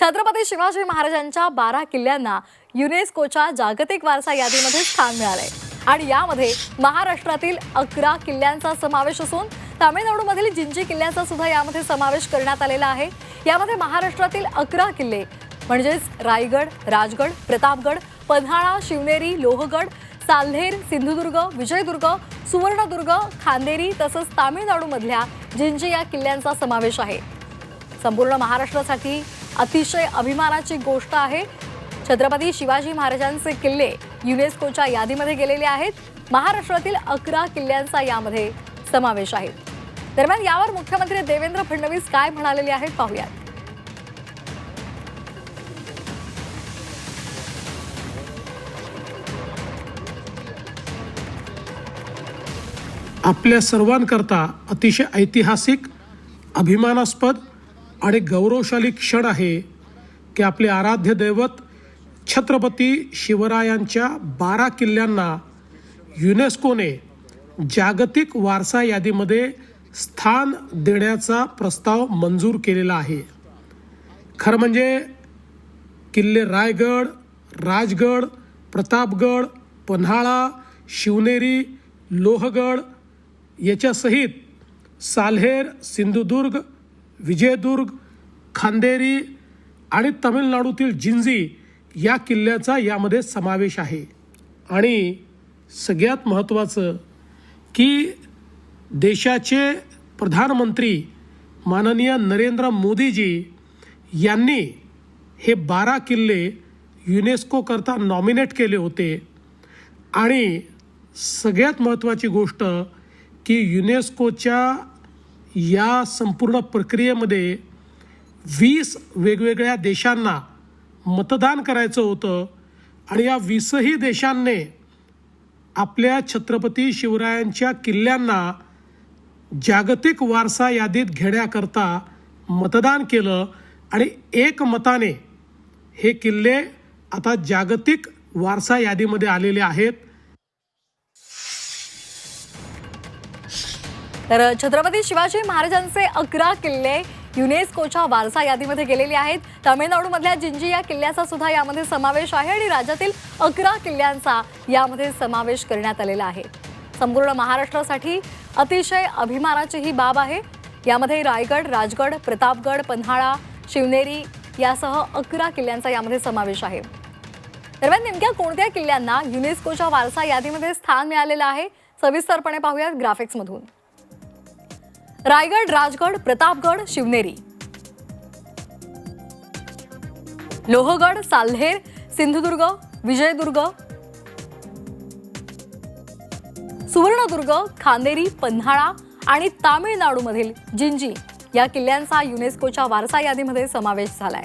छत्रपती शिवाजी महाराजांच्या बारा किल्ल्यांना युनेस्कोच्या जागतिक वारसा यादीमध्ये स्थान मिळालंय. आणि यामध्ये महाराष्ट्रातील अकरा किल्ल्यांचा समावेश असून तामिळनाडूमधील जिंजी किल्ल्याचा सुद्धा यामध्ये समावेश करण्यात आलेला आहे. यामध्ये महाराष्ट्रातील अकरा किल्ले म्हणजेच रायगड राजगड प्रतापगड पन्हाळा शिवनेरी लोहगड साल्हेर सिंधुदुर्ग विजयदुर्ग सुवर्णदुर्ग खांदेरी तसंच तामिळनाडूमधल्या जिंजी या किल्ल्यांचा समावेश आहे. संपूर्ण महाराष्ट्रासाठी अतिशय अभिमानाची गोष्ट आहे. छत्रपती शिवाजी महाराजांचे किल्ले युनेस्कोच्या यादीमध्ये गेलेले आहेत. महाराष्ट्रातील अकरा किल्ल्यांचा यामध्ये समावेश आहे. दरम्यान यावर मुख्यमंत्री देवेंद्र फडणवीस काय म्हणालेले आहेत पाहूयात. आपल्या सर्वांकरता अतिशय ऐतिहासिक अभिमानास्पद आणि गौरवशाली क्षण आहे की आपले आराध्य दैवत छत्रपती शिवरायांच्या बारा किल्ल्यांना युनेस्कोने जागतिक वारसा यादीमध्ये स्थान देण्याचा प्रस्ताव मंजूर केलेला आहे. खरं म्हणजे किल्ले रायगड राजगड प्रतापगड पन्हाळा शिवनेरी लोहगड याच्यासहित साल्हेर सिंधुदुर्ग विजयदुर्ग खांदेरी आणि तमिळनाडूतील जिंजी या किल्ल्याचा यामध्ये समावेश आहे. आणि सगळ्यात महत्त्वाचं की देशाचे प्रधानमंत्री माननीय नरेंद्र मोदीजी यांनी हे बारा किल्ले युनेस्कोकरता नॉमिनेट केले होते. आणि सगळ्यात महत्त्वाची गोष्ट की युनेस्कोच्या या संपूर्ण प्रक्रियेमध्ये वीस वेगवेगळ्या देशांना मतदान करायचं होतं आणि या वीसही देशांनी आपल्या छत्रपती शिवरायांच्या किल्ल्यांना जागतिक वारसा यादीत घेण्याकरता मतदान केलं आणि एकमताने हे किल्ले आता जागतिक वारसा यादीमध्ये आलेले आहेत. तर छत्रपती शिवाजी महाराजांचे अकरा किल्ले युनेस्कोच्या वारसा यादीमध्ये गेलेले आहेत. तामिळनाडूमधल्या जिंजी या किल्ल्याचा सुद्धा यामध्ये समावेश आहे आणि राज्यातील अकरा किल्ल्यांचा यामध्ये समावेश करण्यात आलेला आहे. संपूर्ण महाराष्ट्रासाठी अतिशय अभिमानाची ही बाब आहे. यामध्ये रायगड राजगड प्रतापगड पन्हाळा शिवनेरी यासह अकरा किल्ल्यांचा यामध्ये समावेश आहे. दरम्यान नेमक्या कोणत्या किल्ल्यांना युनेस्कोच्या वारसा यादीमध्ये स्थान मिळालेलं आहे? सविस्तरपणे पाहूयात ग्राफिक्समधून रायगड राजगड प्रतापगड शिवनेरी. लोहगड साल्हेर सिंधुदुर्ग विजयदुर्ग. सुवर्णदुर्ग खांदेरी पन्हाळा आणि तामिळनाडूमधील जिंजी या किल्ल्यांचा युनेस्कोच्या वारसा यादीमध्ये समावेश झालाय.